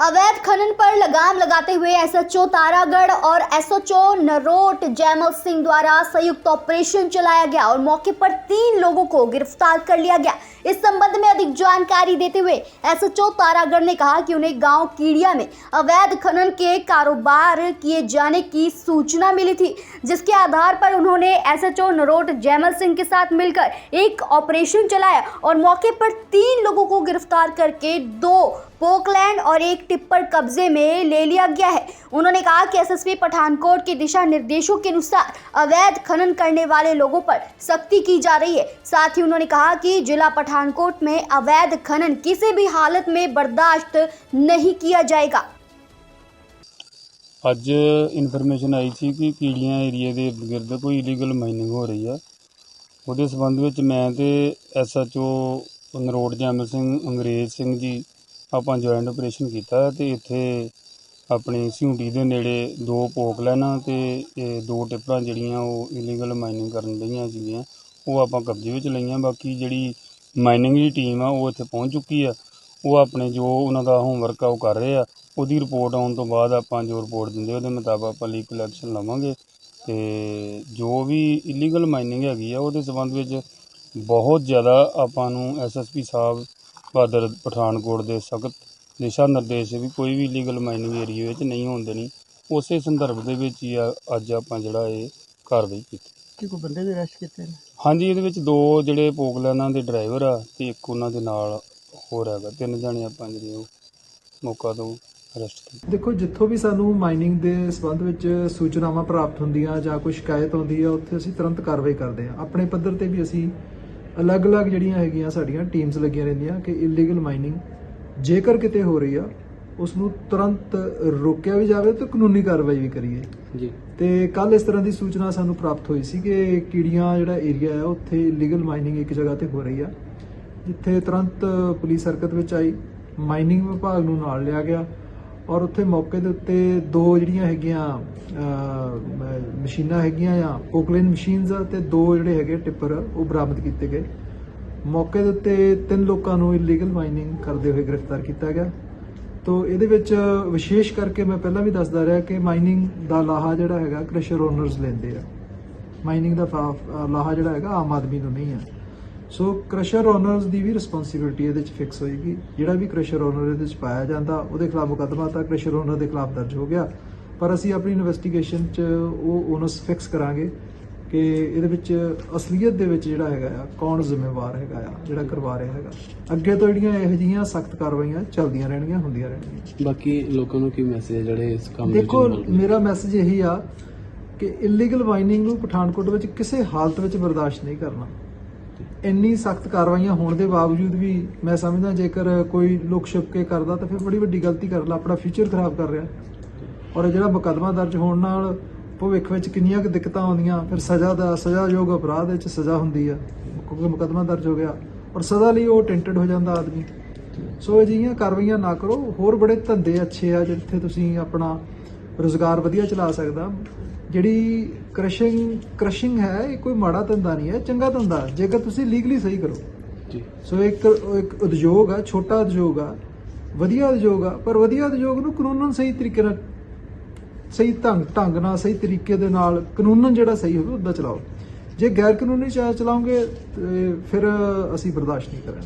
अवैध खनन पर लगाम लगाते हुए एसएचओ तारागढ़ और एसएचओ नरोट जयमल सिंह द्वारा संयुक्त ऑपरेशन चलाया गया और मौके पर तीन लोगों को गिरफ़्तार कर लिया गया। इस संबंध में अधिक जानकारी देते हुए एसएचओ तारागढ़ ने कहा कि उन्हें गाँव कीड़िया में अवैध खनन के कारोबार किए जाने की सूचना मिली थी, जिसके आधार पर उन्होंने एसएचओ नरोट जयमल सिंह के साथ मिलकर एक ऑपरेशन चलाया और मौके पर तीन लोगों को गिरफ़्तार करके दो पोकलैंड और एक टिप्पर कब्जे में ले लिया गया है उन्होंने कहा कि एसएसपी पठानकोट के दिशा निर्देशों के अनुसार अवैध खनन करने वाले लोगों पर सख्ती की जा रही है साथ ही उन्होंने कहा कि जिला पठानकोट में अवैध खनन किसी भी हालत में बर्दाश्त नहीं किया जाएगा ਅੱਜ ਇਨਫੋਰਮੇਸ਼ਨ ਆਈ ਸੀ ਕਿ ਕੀੜੀਆਂ ਏਰੀਏ ਦੇ ਗਿਰਦ ਕੋਈ ਇਲੀਗਲ ਮਾਈਨਿੰਗ ਹੋ ਰਹੀ ਆ ਉਹਦੇ ਸੰਬੰਧ ਵਿੱਚ ਮੈਂ ਤੇ ਐਸਐਚਓ ਨਰੋਟ ਜੈਮਲ ਸਿੰਘ ਅੰਗਰੇਜ਼ ਸਿੰਘ ਜੀ ਆਪਾਂ ਜੁਆਇੰਟ ਆਪਰੇਸ਼ਨ ਕੀਤਾ ਤੇ ਇੱਥੇ ਆਪਣੀ ਸਿਉਂਟੀ ਦੇ ਨੇੜੇ ਦੋ ਪੋਕ ਲੈਣਾ ਤੇ ਇਹ ਦੋ ਟਿੱਪਰਾਂ ਜਿਹੜੀਆਂ ਉਹ ਇਲੀਗਲ ਮਾਈਨਿੰਗ ਕਰਨ ਲਈਆਂ ਸੀਗੀਆਂ, ਉਹ ਆਪਾਂ ਕਬਜ਼ੇ ਵਿੱਚ ਲਈਆਂ। ਬਾਕੀ ਜਿਹੜੀ ਮਾਈਨਿੰਗ ਦੀ ਟੀਮ ਆ, ਉਹ ਇੱਥੇ ਪਹੁੰਚ ਚੁੱਕੀ ਆ। ਉਹ ਆਪਣੇ ਜੋ ਉਹਨਾਂ ਦਾ ਹੋਮਵਰਕ ਆ, ਉਹ ਕਰ ਰਹੇ ਆ। ਉਹਦੀ ਰਿਪੋਰਟ ਆਉਣ ਤੋਂ ਬਾਅਦ ਆਪਾਂ ਜੋ ਰਿਪੋਰਟ ਦਿੰਦੇ ਉਹਦੇ ਮੁਤਾਬਕ ਆਪਾਂ ਲੀਗਲ ਐਕਸ਼ਨ ਲਵਾਂਗੇ। ਤੇ ਜੋ ਵੀ ਇਲੀਗਲ ਮਾਈਨਿੰਗ ਹੈਗੀ ਆ, ਉਹਦੇ ਸੰਬੰਧ ਵਿੱਚ ਬਹੁਤ ਜ਼ਿਆਦਾ ਆਪਾਂ ਨੂੰ ਐਸਐਸਪੀ ਸਾਹਿਬ ਬਹਾਦਰ ਪਠਾਨਕੋਟ ਦੇ ਸਖਤ ਦਿਸ਼ਾ ਨਿਰਦੇਸ਼ ਵੀ ਕੋਈ ਵੀ ਇਲੀਗਲ ਮਾਈਨਿੰਗ ਏਰੀਆ ਵਿੱਚ ਨਹੀਂ ਹੋਣ ਦੇਣੀ ਉਸੇ ਸੰਦਰਭ ਦੇ ਵਿੱਚ ਹੀ ਆ ਅੱਜ ਆਪਾਂ ਜਿਹੜਾ ਇਹ ਕਾਰਵਾਈ ਕੀਤੀ। ਕਿ ਕੋਈ ਬੰਦੇ ਵੀ ਅਰੈਸਟ ਕੀਤੇ ਨੇ? ਹਾਂਜੀ ਇਹਦੇ ਵਿੱਚ ਦੋ ਜਿਹੜੇ ਪੋਗਲਾਨਾਂ ਦੇ ਡਰਾਈਵਰ ਆ ਤੇ ਇੱਕ ਉਹਨਾਂ ਦੇ ਨਾਲ ਹੋਰ ਹੈਗਾ ਤਿੰਨ ਜਣੇ ਆਪਾਂ ਜਿਹੜੇ ਉਹ ਮੌਕਾ ਤੋਂ ਅਰੈਸਟ ਕੀਤੇ। ਦੇਖੋ ਜਿੱਥੋਂ ਵੀ ਸਾਨੂੰ ਮਾਈਨਿੰਗ ਦੇ ਸੰਬੰਧ ਵਿੱਚ ਸੂਚਨਾਵਾਂ ਪ੍ਰਾਪਤ ਹੁੰਦੀਆਂ ਜਾਂ ਕੋਈ ਸ਼ਿਕਾਇਤ ਹੁੰਦੀ ਆ ਉੱਥੇ ਅਸੀਂ ਤੁਰੰਤ ਕਾਰਵਾਈ ਕਰਦੇ ਆ। ਆਪਣੇ ਪੱਧਰ ਤੇ ਵੀ ਅਸੀਂ ਅਲੱਗ-ਅਲੱਗ ਜਿਹੜੀਆਂ ਹੈਗੀਆਂ ਸਾਡੀਆਂ ਟੀਮਸ ਲੱਗੀਆਂ ਰਹਿੰਦੀਆਂ ਕਿ ਇਲੀਗਲ ਮਾਈਨਿੰਗ ਜੇਕਰ ਕਿਤੇ ਹੋ ਰਹੀ ਆ ਉਸ ਨੂੰ ਤੁਰੰਤ ਰੋਕਿਆ ਵੀ ਜਾਵੇ ਤੇ ਕਾਨੂੰਨੀ ਕਾਰਵਾਈ ਵੀ ਕਰੀਏ। ਜੀ। ਤੇ ਕੱਲ ਇਸ ਤਰ੍ਹਾਂ ਦੀ ਸੂਚਨਾ ਸਾਨੂੰ ਪ੍ਰਾਪਤ ਹੋਈ ਸੀ ਕਿ ਕੀੜੀਆਂ ਜਿਹੜਾ ਏਰੀਆ ਹੈ ਉੱਥੇ ਇਲੀਗਲ ਮਾਈਨਿੰਗ ਇੱਕ ਜਗ੍ਹਾ ਤੇ ਹੋ ਰਹੀ ਆ ਜਿੱਥੇ ਤੁਰੰਤ ਪੁਲਿਸ ਹਰਕਤ ਵਿੱਚ ਆਈ ਮਾਈਨਿੰਗ ਵਿਭਾਗ ਨੂੰ ਨਾਲ ਲਿਆ ਗਿਆ ਔਰ ਉੱਥੇ ਮੌਕੇ ਦੇ ਉੱਤੇ ਦੋ ਜਿਹੜੀਆਂ ਹੈਗੀਆਂ ਮਸ਼ੀਨਾਂ ਹੈਗੀਆਂ ਆ ਪੋਕਲੇਨ ਮਸ਼ੀਨਸ ਆ ਤੇ ਦੋ ਜਿਹੜੇ ਹੈਗੇ ਟਿੱਪਰ ਉਹ ਬਰਾਮਦ ਕੀਤੇ ਗਏ। ਮੌਕੇ ਦੇ ਉੱਤੇ ਤਿੰਨ ਲੋਕਾਂ ਨੂੰ ਇਲੀਗਲ ਮਾਈਨਿੰਗ ਕਰਦੇ ਹੋਏ ਗ੍ਰਿਫਤਾਰ ਕੀਤਾ ਗਿਆ। ਤੋ ਇਹਦੇ ਵਿੱਚ ਵਿਸ਼ੇਸ਼ ਕਰਕੇ ਮੈਂ ਪਹਿਲਾਂ ਵੀ ਦੱਸਦਾ ਰਿਹਾ ਕਿ ਮਾਈਨਿੰਗ ਦਾ ਲਾਹਾ ਜਿਹੜਾ ਹੈਗਾ ਕ੍ਰਸ਼ਰ ਓਨਰਸ ਲੈਂਦੇ ਆ। ਮਾਈਨਿੰਗ ਦਾ ਫਾ- ਲਾਹਾ ਜਿਹੜਾ ਹੈਗਾ, ਆਮ ਆਦਮੀ ਨੂੰ ਨਹੀਂ ਹੈ ਸੋ ਕ੍ਰਸ਼ਰ ਓਨਰਸ ਦੀ ਵੀ ਰਿਸਪੌਂਸਿਬਿਲਟੀ ਇਹਦੇ ਵਿੱਚ ਫਿਕਸ ਹੋਏਗੀ। ਜਿਹੜਾ ਵੀ ਕ੍ਰਸ਼ਰ ਓਨਰ ਇਹਦੇ ਵਿੱਚ ਪਾਇਆ ਜਾਂਦਾ ਉਹਦੇ ਖਿਲਾਫ ਮੁਕੱਦਮਾ ਤਾਂ ਕ੍ਰਸ਼ਰ ਓਨਰ ਦੇ ਖਿਲਾਫ ਦਰਜ ਹੋ ਗਿਆ। ਪਰ ਅਸੀਂ ਆਪਣੀ ਇਨਵੈਸਟੀਗੇਸ਼ਨ 'ਚ ਉਹ ਓਨਰਸ ਫਿਕਸ ਕਰਾਂਗੇ ਕਿ ਇਹਦੇ ਵਿੱਚ ਅਸਲੀਅਤ ਦੇ ਵਿੱਚ ਜਿਹੜਾ ਹੈਗਾ ਆ ਕੌਣ ਜ਼ਿੰਮੇਵਾਰ ਹੈਗਾ ਆ ਜਿਹੜਾ ਕਰਵਾ ਰਿਹਾ ਹੈਗਾ। ਅੱਗੇ ਤੋਂ ਜਿਹੜੀਆਂ ਇਹੋ ਜਿਹੀਆਂ ਸਖਤ ਕਾਰਵਾਈਆਂ ਚੱਲਦੀਆਂ ਰਹਿਣਗੀਆਂ ਹੁੰਦੀਆਂ ਰਹਿਣਗੀਆਂ। ਬਾਕੀ ਲੋਕਾਂ ਨੂੰ ਕੀ ਮੈਸੇਜ ਜਿਹੜੇ ਇਸ ਕੰਮ ਵਿੱਚ ਦੇਖੋ? ਮੇਰਾ ਮੈਸੇਜ ਇਹੀ ਆ ਕਿ ਇਲੀਗਲ ਮਾਈਨਿੰਗ ਨੂੰ ਪਠਾਨਕੋਟ ਵਿੱਚ ਕਿਸੇ ਹਾਲਤ ਵਿੱਚ ਬਰਦਾਸ਼ਤ ਨਹੀਂ ਕਰਨਾ। ਇੰਨੀ ਸਖਤ ਕਾਰਵਾਈਆਂ ਹੋਣ ਦੇ ਬਾਵਜੂਦ ਵੀ ਮੈਂ ਸਮਝਦਾ ਜੇਕਰ ਕੋਈ ਲੁਕ ਛੁਪ ਕੇ ਕਰਦਾ ਤਾਂ ਫਿਰ ਬੜੀ ਵੱਡੀ ਗਲਤੀ ਕਰ ਲਾ, ਆਪਣਾ ਫਿਊਚਰ ਖਰਾਬ ਕਰ ਰਿਹਾ। ਔਰ ਇਹ ਜਿਹੜਾ ਮੁਕੱਦਮਾ ਦਰਜ ਹੋਣ ਨਾਲ ਭਵਿੱਖ ਵਿੱਚ ਕਿੰਨੀਆਂ ਕੁ ਦਿੱਕਤਾਂ ਆਉਂਦੀਆਂ, ਫਿਰ ਸਜ਼ਾ ਦਾ, ਸਜ਼ਾਯੋਗ ਅਪਰਾਧ ਵਿੱਚ ਸਜ਼ਾ ਹੁੰਦੀ ਆ, ਕਿਉਂਕਿ ਮੁਕੱਦਮਾ ਦਰਜ ਹੋ ਗਿਆ। ਔਰ ਸਜ਼ਾ ਲਈ ਉਹ ਟੈਂਟਡ ਹੋ ਜਾਂਦਾ ਆਦਮੀ। ਸੋ ਅਜਿਹੀਆਂ ਕਾਰਵਾਈਆਂ ਨਾ ਕਰੋ, ਹੋਰ ਬੜੇ ਧੰਦੇ ਅੱਛੇ ਆ ਜਿੱਥੇ ਤੁਸੀਂ ਆਪਣਾ ਰੋਜ਼ਗਾਰ ਵਧੀਆ ਚਲਾ ਸਕਦਾ। ਜਿਹੜੀ ਕ੍ਰਸ਼ਿੰਗ ਕ੍ਰਸ਼ਿੰਗ ਹੈ ਇਹ ਕੋਈ ਮਾੜਾ ਧੰਦਾ ਨਹੀਂ ਹੈ ਚੰਗਾ ਧੰਦਾ ਜੇਕਰ ਤੁਸੀਂ ਲੀਗਲੀ ਸਹੀ ਕਰੋ। ਜੀ। ਸੋ ਇੱਕ ਇੱਕ ਉਦਯੋਗ ਆ ਛੋਟਾ ਉਦਯੋਗ ਆ ਵਧੀਆ ਉਦਯੋਗ ਆ ਪਰ ਵਧੀਆ ਉਦਯੋਗ ਨੂੰ ਕਾਨੂੰਨਨ ਸਹੀ ਤਰੀਕੇ ਨਾਲ ਸਹੀ ਢੰਗ ਢੰਗ ਨਾਲ ਸਹੀ ਤਰੀਕੇ ਦੇ ਨਾਲ ਕਾਨੂੰਨਨ ਜਿਹੜਾ ਸਹੀ ਹੋਵੇ ਉਹਦਾ ਚਲਾਓ। ਜੇ ਗੈਰ ਕਾਨੂੰਨੀ ਚਾ- ਚਲਾਓਗੇ ਤੇ ਫਿਰ ਅਸੀਂ ਬਰਦਾਸ਼ਤ ਨਹੀਂ ਕਰਾਂਗੇ।